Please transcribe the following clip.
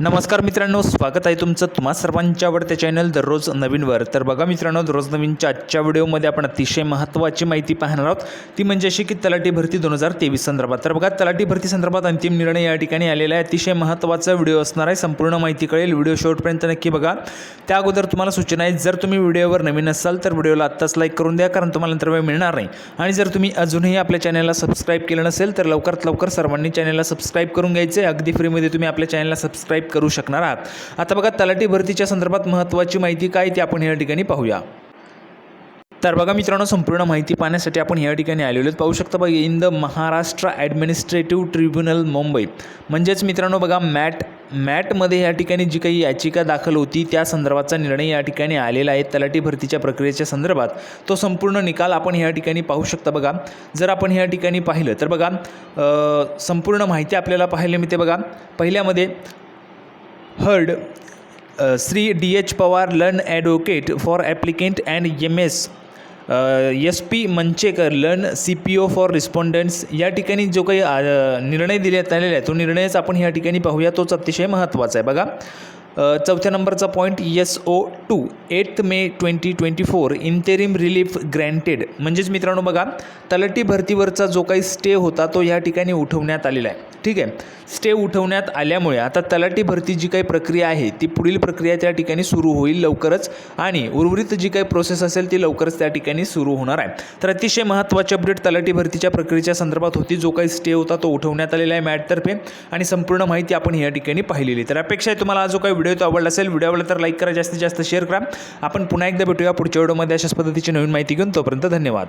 नमस्कार मित्रांनो स्वागत आहे तुमचं तुम्हा सर्वांच्या आवडत्या चॅनल दररोज नवीनवर. तर बघा मित्रांनो दररोज नवीनच्या आजच्या व्हिडिओमध्ये आपण अतिशय महत्त्वाची माहिती पाहणार आहोत. ती म्हणजे अशी की तलाठी भरती दोन हजार तेवीस संदर्भात. तर बघा तलाठी भरती संदर्भात अंतिम निर्णय या ठिकाणी आलेला आहे. अतिशय महत्त्वाचा व्हिडिओ असणार आहे. संपूर्ण माहिती कळेल. व्हिडिओ शेवटपर्यंत नक्की बघा. त्या अगोदर तुम्हाला सूचना आहे जर तुम्ही व्हिडिओवर नवीन असाल तर व्हिडिओला आत्ताच लाईक करून द्या कारण तुम्हाला नंतर वेळ मिळणार नाही. आणि जर तुम्ही अजूनही आपल्या चॅनलला सबस्क्राईब केलं नसेल तर लवकरात लवकर सर्वांनी चॅनलला सबस्क्राईब करून घ्यायचे अगदी फ्रीमध्ये तुम्ही आपल्या चॅनलला सबस्क्राईब करू शकणार आहात. आता बघा तलाठी भरतीच्या संदर्भात महत्त्वाची माहिती काय ती आपण या ठिकाणी पाहूया. तर बघा मित्रांनो संपूर्ण माहिती पाहण्यासाठी आपण या ठिकाणी आलेलो पाहू शकता बघा in the Maharashtra administrative tribunal Mumbai. म्हणजेच मित्रांनो बघा मॅट मॅटमध्ये या ठिकाणी जी काही याचिका दाखल होती त्या संदर्भाचा निर्णय या ठिकाणी आलेला आहे तलाठी भरतीच्या प्रक्रियेच्या संदर्भात. तो संपूर्ण निकाल आपण या ठिकाणी पाहू शकता बघा. जर आपण या ठिकाणी पाहिलं तर बघा संपूर्ण माहिती आपल्याला पाहायला मिळते बघा. पहिल्यामध्ये heard Shri D H Pawar learned advocate for applicant and M S S P Manchekar learned C P O for respondents या ठिकाणी जो काही uh, निर्णय दिल्यात आलेला आहे तो निर्णयच आपण या ठिकाणी पाहूया. तोच अतिशय महत्त्वाचा आहे. बघा uh, चौथ्या नंबरचा point S O two eight May twenty twenty four interim relief granted म्हणजेच मित्रांनो बघा तलाठी भरतीवरचा जो काही स्टे होता तो या ठिकाणी उठवण्यात आलेला आहे. ठीक आहे. स्टे उठवण्यात आल्यामुळे आता तलाठी भरती जी काही प्रक्रिया आहे ती पुढील प्रक्रिया त्या ठिकाणी सुरू होईल लवकरच आणि उर्वरित जी काही प्रोसेस असेल ती लवकरच त्या ठिकाणी सुरू होणार आहे. तर अतिशय महत्त्वाची अपडेट तलाठी भरतीच्या प्रक्रियेच्या संदर्भात होती. जो काही स्टे होता तो उठवण्यात आलेला आहे मॅटतर्फे आणि संपूर्ण माहिती आपण या ठिकाणी पाहिलेली तर अपेक्षा आहे तुम्हाला जो काही व्हिडिओ तो आवडला असेल व्हिडिओ आवडला तर लाईक करा जास्तीत जास्त शेअर करा. आपण पुन्हा एकदा भेटूया पुढच्या व्हिडिओमध्ये अशाच पद्धतीची नवीन माहिती घेऊन तोपर्यंत धन्यवाद.